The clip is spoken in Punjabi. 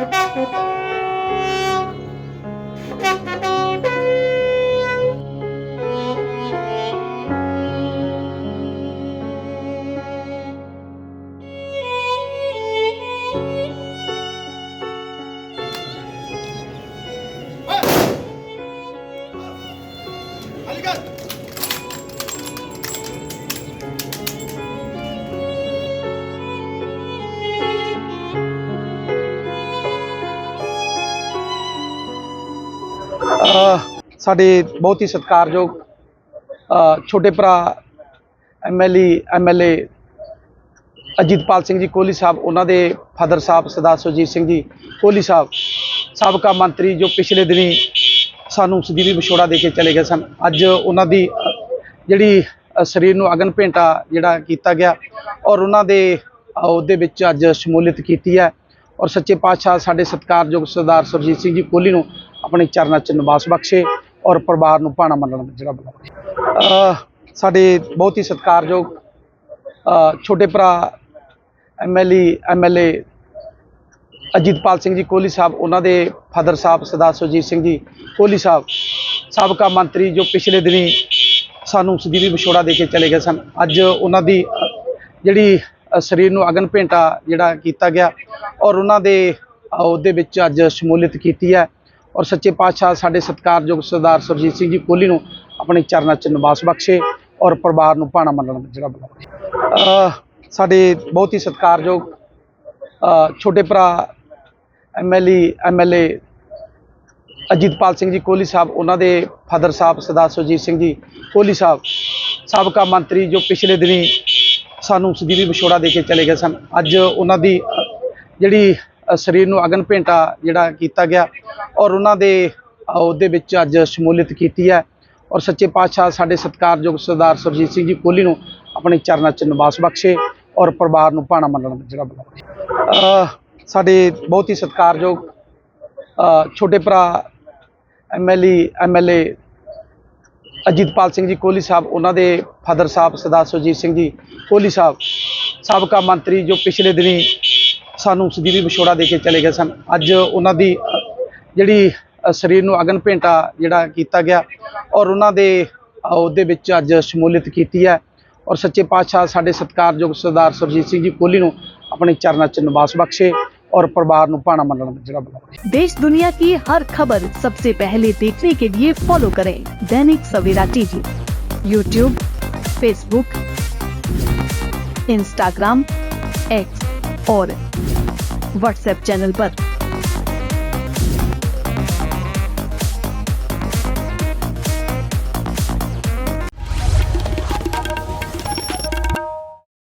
Obrigado. ਸਾਡੇ ਬਹੁਤ ਹੀ ਸਤਿਕਾਰਯੋਗ ਛੋਟੇ ਭਰਾ ਐਮਐਲਏ ਐਮਐਲਏ ਅਜੀਤਪਾਲ ਸਿੰਘ ਜੀ, ਕੋਹਲੀ ਸਾਹਿਬ, ਉਹਨਾਂ ਦੇ ਫਾਦਰ ਸਾਹਿਬ ਸਰਦਾਰ ਸੁਰਜੀਤ ਸਿੰਘ ਜੀ, ਕੋਹਲੀ ਸਾਹਿਬ, ਸਾਬਕਾ ਮੰਤਰੀ ਜੋ ਪਿਛਲੇ ਦਿਨੀ ਸਾਨੂੰ ਸਦੀਵੀ ਵਿਛੋੜਾ ਦੇ ਕੇ ਚਲੇ ਗਏ ਸਨ। ਅੱਜ ਉਹਨਾਂ ਦੀ ਜਿਹੜੀ ਸਰੀਰ ਨੂੰ ਅਗਨ ਭੇਂਟਾ ਜਿਹੜਾ ਕੀਤਾ ਗਿਆ ਔਰ ਉਹਨਾਂ ਦੇ ਉਹਦੇ ਵਿੱਚ ਅੱਜ ਸ਼ਮੂਲੀਅਤ ਕੀਤੀ ਹੈ ਔਰ ਸੱਚੇ ਪਾਤਸ਼ਾਹ ਸਾਡੇ ਸਤਿਕਾਰਯੋਗ ਸਰਦਾਰ ਸੁਰਜੀਤ ਸਿੰਘ ਜੀ, ਕੋਹਲੀ ਨੂੰ ਆਪਣੇ ਚਰਨਾਂ 'ਚ ਨਿਵਾਸ ਬਖਸ਼ੇ ਔਰ ਪਰਿਵਾਰ ਨੂੰ ਭਾਣਾ ਮੰਨਣ ਦਾ ਜਿਹੜਾ ਬਣਾ ਸਾਡੇ ਬਹੁਤ ਹੀ ਸਤਿਕਾਰਯੋਗ ਛੋਟੇ ਭਰਾ ਐਮਐਲਏ ਐਮਐਲਏ ਅਜੀਤਪਾਲ ਸਿੰਘ ਜੀ ਕੋਹਲੀ ਸਾਹਿਬ, ਉਹਨਾਂ ਦੇ ਫਾਦਰ ਸਾਹਿਬ ਸਰਦਾਰ ਸੁਰਜੀਤ ਸਿੰਘ ਜੀ ਕੋਹਲੀ ਸਾਹਿਬ, ਸਾਬਕਾ ਮੰਤਰੀ ਜੋ ਪਿਛਲੇ ਦਿਨੀ ਸਾਨੂੰ ਸਦੀਵੀ ਵਿਛੋੜਾ ਦੇ ਕੇ ਚਲੇ ਗਏ ਸਨ। ਅੱਜ ਉਹਨਾਂ ਦੀ ਜਿਹੜੀ ਸਰੀਰ ਨੂੰ ਅਗਨ ਭੇਂਟਾ ਜਿਹੜਾ ਕੀਤਾ ਗਿਆ ਔਰ ਉਹਨਾਂ ਦੇ ਉਹਦੇ ਵਿੱਚ ਅੱਜ ਸ਼ਮੂਲੀਅਤ ਕੀਤੀ ਹੈ। ਔਰ ਸੱਚੇ ਪਾਤਸ਼ਾਹ ਸਾਡੇ ਸਤਿਕਾਰਯੋਗ ਸਰਦਾਰ ਸੁਰਜੀਤ ਸਿੰਘ ਜੀ ਕੋਹਲੀ ਨੂੰ ਆਪਣੇ ਚਰਨਾਂ 'ਚ ਨਿਵਾਸ ਬਖਸ਼ੇ ਔਰ ਪਰਿਵਾਰ ਨੂੰ ਭਾਣਾ ਮੰਨਣ ਜਿਹੜਾ ਬੁਲਾਵੇ ਸਾਡੇ ਬਹੁਤ ਹੀ ਸਤਿਕਾਰਯੋਗ ਛੋਟੇ ਭਰਾ ਐਮਐਲਏ ਐਮਐਲਏ ਅਜੀਤਪਾਲ ਸਿੰਘ ਜੀ ਕੋਹਲੀ ਸਾਹਿਬ, ਉਹਨਾਂ ਦੇ ਫਾਦਰ ਸਾਹਿਬ ਸਰਦਾਰ ਸੁਰਜੀਤ ਸਿੰਘ ਜੀ ਕੋਹਲੀ ਸਾਹਿਬ, ਸਾਬਕਾ ਮੰਤਰੀ ਜੋ ਪਿਛਲੇ ਦਿਨੀ ਸਾਨੂੰ ਸਦੀਵੀ ਵਿਛੋੜਾ ਦੇ ਕੇ ਚਲੇ ਗਏ ਸਨ। ਅੱਜ ਉਹਨਾਂ ਦੀ ਜਿਹੜੀ ਸਰੀਰ ਨੂੰ ਅਗਨ ਭੇਂਟਾ ਜਿਹੜਾ ਕੀਤਾ ਗਿਆ ਔਰ ਉਹਨਾਂ ਦੇ ਉਹਦੇ ਵਿੱਚ ਅੱਜ ਸ਼ਮੂਲੀਅਤ ਕੀਤੀ ਹੈ। ਔਰ ਸੱਚੇ ਪਾਤਸ਼ਾਹ ਸਾਡੇ ਸਤਿਕਾਰਯੋਗ ਸਰਦਾਰ ਸੁਰਜੀਤ ਸਿੰਘ ਜੀ ਕੋਹਲੀ ਨੂੰ ਆਪਣੇ ਚਰਨਾਂ 'ਚ ਨਿਵਾਸ ਬਖਸ਼ੇ ਔਰ ਪਰਿਵਾਰ ਨੂੰ ਭਾਣਾ ਮੰਨਣ ਦਾ ਜਿਹੜਾ ਬੁਲਾਵੇ ਸਾਡੇ ਬਹੁਤ ਹੀ ਸਤਿਕਾਰਯੋਗ ਛੋਟੇ ਭਰਾ ਐਮਐਲਏ ਐਮਐਲਏ ਅਜੀਤਪਾਲ ਸਿੰਘ ਜੀ ਕੋਹਲੀ ਸਾਹਿਬ, ਉਹਨਾਂ ਦੇ ਫਾਦਰ ਸਾਹਿਬ ਸਰਦਾਰ ਸੁਰਜੀਤ ਸਿੰਘ ਜੀ ਕੋਹਲੀ ਸਾਹਿਬ, ਸਾਬਕਾ ਮੰਤਰੀ ਜੋ ਪਿਛਲੇ ਦਿਨੀ ਸਾਨੂੰ ਸਦੀਵੀ ਵਿਛੋੜਾ ਦੇ ਕੇ ਚਲੇ ਗਏ ਸਨ। ਅੱਜ ਉਹਨਾਂ ਦੀ ਜਿਹੜੀ ਅ, ਸਰੀਰ ਨੂੰ ਅਗਨ ਭੇਂਟਾ ਜਿਹੜਾ ਕੀਤਾ ਗਿਆ ਔਰ ਉਹਨਾਂ ਦੇ ਅ, ਉਹਦੇ ਵਿੱਚ ਅੱਜ ਸ਼ਮੂਲੀਅਤ ਕੀਤੀ ਹੈ ਔਰ ਸੱਚੇ ਪਾਤਸ਼ਾਹ ਸਾਡੇ ਸਤਿਕਾਰਯੋਗ ਸਰਦਾਰ ਸੁਰਜੀਤ ਸਿੰਘ ਜੀ ਕੋਹਲੀ ਨੂੰ ਆਪਣੇ ਚਰਨਾਂ 'ਚ ਨਿਵਾਸ ਬਖਸ਼ੇ ਔਰ ਪਰਿਵਾਰ ਨੂੰ ਭਾਣਾ ਮੰਨਣ ਦਾ ਜਿਹੜਾ ਬੁਲਾਵੇ देश दुनिया की हर खबर सबसे पहले देखने के लिए फॉलो करें Dainik Savera TV YouTube Facebook Instagram X और व्हाट्सएप चैनल पर।